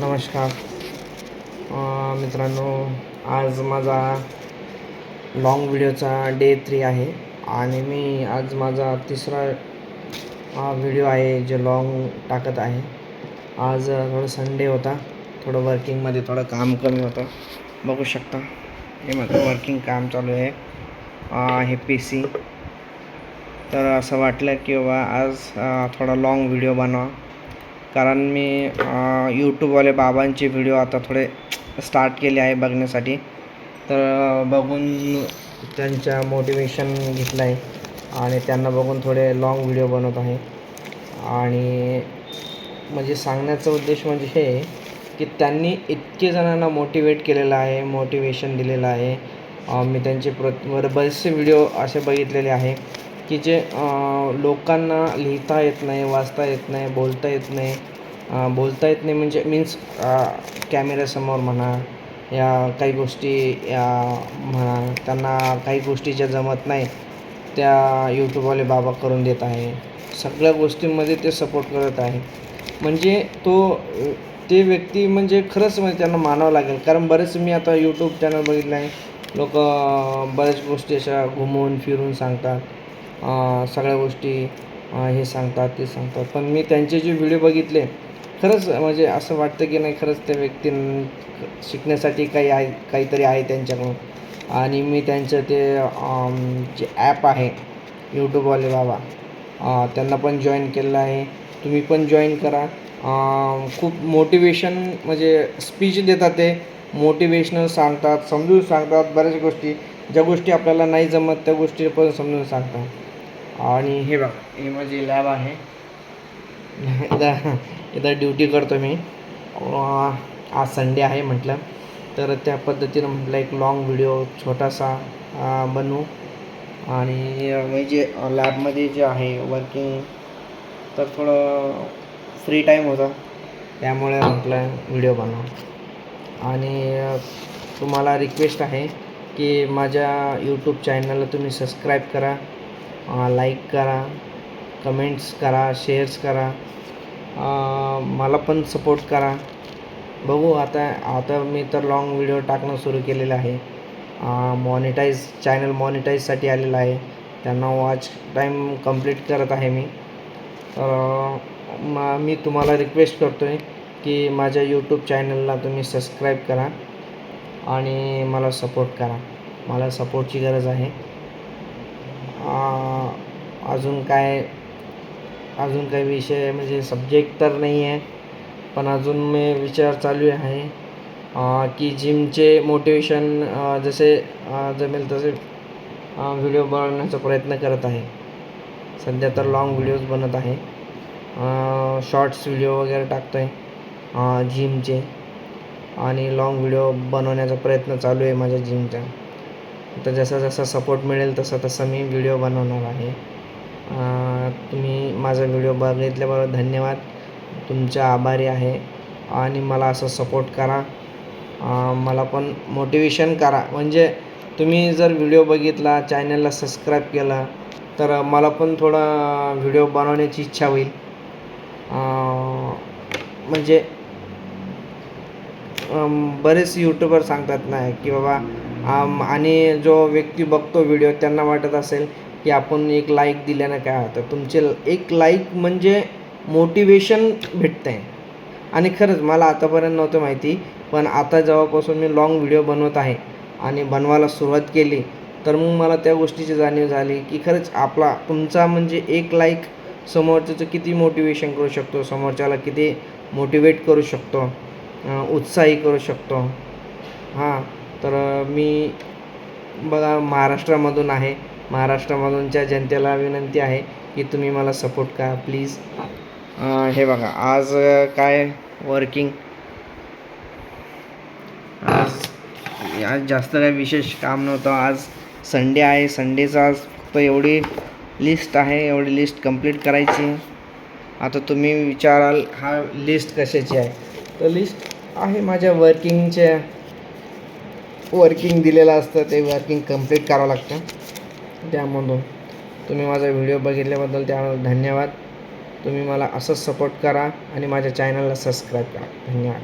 नमस्कार. मित्रांनो आज माझा लाँग व्हिडिओचा डे थ्री आहे आणि मी आज माझा तिसरा व्हिडिओ आहे जे लाँग टाकत आहे. आज थोडं संडे होता. थोडं वर्किंगमध्ये थोडं काम कमी होतं. बघू शकता. हे माझं वर्किंग काम चालू आहे. हे पी सी तर असं वाटलं की बाबा आज थोडा लाँग व्हिडिओ बनवा. कारण मी यूट्यूबवाले बाबांचे व्हिडिओ आता थोडे स्टार्ट केले आहे बघण्यासाठी. तर बघून त्यांच्या मोटिवेशन घेतलं आहे आणि त्यांना बघून थोडे लाँग व्हिडिओ बनवत आहे. आणि म्हणजे सांगण्याचा उद्देश म्हणजे हे की त्यांनी इतके जणांना मोटिवेट केलेलं आहे मोटिवेशन दिलेलं आहे. मी त्यांचे प्र बरेचसे व्हिडिओ असे बघितलेले आहे. की जे लोकांना लिहिता येत नाही वाचता येत नाही बोलता येत नाही. बोलता येत नाही म्हणजे मीन्स कॅमेऱ्यासमोर म्हणा या काही गोष्टी या म्हणा त्यांना काही गोष्टी ज्या जमत नाही त्या यूट्यूबवाले बाबा करून देत आहे. सगळ्या गोष्टींमध्ये ते सपोर्ट करत आहे. म्हणजे तो ते व्यक्ती म्हणजे खरंच म्हणजे त्यांना मानावं लागेल. कारण बरेच मी आता यूट्यूब चॅनल बघितलं आहे. लोक बऱ्याच गोष्टी अशा घुमवून फिरून सांगतात. सगळ्या गोष्टी हे सांगतात ते सांगतात. पण मी त्यांचे जे व्हिडिओ बघितले खरंच म्हणजे असं वाटतं की नाही खरंच त्या व्यक्तीं शिकण्यासाठी काही आहे काहीतरी आहे त्यांच्याकडून. आणि मी त्यांचं ते जे ॲप आहे यूट्यूबवाले बाबा त्यांना पण जॉईन केलेलं आहे. तुम्ही पण जॉईन करा. खूप मोटिवेशन म्हणजे स्पीच देतात ते. मोटिवेशनल सांगतात समजून सांगतात बऱ्याच गोष्टी. ज्या गोष्टी आपल्याला नाही जमत त्या गोष्टी पण समजून सांगतात. आणि हे बघा. हे माझी लॅब आहे. इथं इथं ड्युटी करतो मी. आज संडे आहे म्हटलं. तर त्या पद्धतीनं म्हटलं एक लाँग व्हिडिओ छोटासा बनवू. आणि म्हणजे लॅबमध्ये जे आहे वर्किंग तर थोडं फ्री टाईम होता. त्यामुळे म्हटलं व्हिडिओ बनवा. आणि तुम्हाला रिक्वेस्ट आहे की माझ्या यूट्यूब चॅनलला तुम्ही सबस्क्राईब करा. लाईक करा कमेंट्स करा शेअर्स करा. मला पण सपोर्ट करा. बघू आता आता मी तर लाँग व्हिडिओ टाकणं सुरू केलेलं आहे. मॉनिटाईज चॅनल मॉनिटाईजसाठी आलेलं आहे. त्यांना वॉच टाईम कंप्लीट करत आहे मी. तर म मी तुम्हाला रिक्वेस्ट करतो आहे की माझ्या यूट्यूब चॅनलला तुम्ही सबस्क्राईब करा आणि मला सपोर्ट करा. मला सपोर्टची गरज आहे. अजून काय अजून काही विषय म्हणजे सब्जेक्ट तर नाही आहे पण अजून मी विचार चालू आहे की जिमचे मोटिवेशन जसे जमेल तसे व्हिडिओ बनवण्याचा प्रयत्न करत आहे. सध्या तर लाँग व्हिडिओज बनत आहे. शॉर्ट्स व्हिडिओ वगैरे टाकतो आहे जिमचे आणि लाँग व्हिडिओ बनवण्याचा प्रयत्न चालू आहे माझ्या जिमचा तर जसा जसा सपोर्ट मिळेल तसा तसा मी व्हिडिओ बनवणार आहे. तुम्ही माझा व्हिडिओ बघितल्याबरोबर धन्यवाद. तुमच्या आभारी आहे. आणि मला असं सपोर्ट करा. मला पण मोटिवेशन करा. म्हणजे तुम्ही जर व्हिडिओ बघितला चॅनलला सबस्क्राईब केला तर मला पण थोडा व्हिडिओ बनवण्याची इच्छा होईल. म्हणजे बरेच यूट्यूबर सांगतात ना की बाबा आम, आणि जो व्यक्ती बघतो व्हिडिओ त्यांना वाटत असेल की आपण एक लाईक दिल्यानं काय होतं. तुमचे एक लाईक म्हणजे मोटिवेशन भेटतं आहे आणि खरंच मला आतापर्यंत नव्हतं माहिती पण आता जेव्हापासून मी लाँग व्हिडिओ बनवत आहे आणि बनवायला सुरुवात केली तर मग मला त्या गोष्टीची जाणीव झाली की खरंच आपला तुमचा म्हणजे एक लाईक समोरच्याचं किती मोटिवेशन करू शकतो समोरच्याला किती मोटिवेट करू शकतो उत्साही करू शकतो. हां. तर मी बघा महाराष्ट्रामधून आहे. महाराष्ट्रामधूनच्या जनतेला विनंती आहे की तुम्ही मला सपोर्ट करा प्लीज हे बघा आज काय वर्किंग आज आज जास्त काही विशेष काम नव्हतं. आज संडे आहे. संडेचं आज फक्त एवढी लिस्ट आहे. एवढी लिस्ट कंप्लीट करायची. आता तुम्ही विचाराल हा लिस्ट कशाची आहे? तर लिस्ट आहे माझ्या वर्किंगच्या वर्किंग दिलेलं असतं ते वर्किंग कंप्लीट करावं लागतं. त्यामधून तुम्ही माझा व्हिडिओ बघितल्याबद्दल त्या धन्यवाद. तुम्ही मला असंच सपोर्ट करा आणि माझ्या चॅनलला सबस्क्राईब करा. धन्यवाद.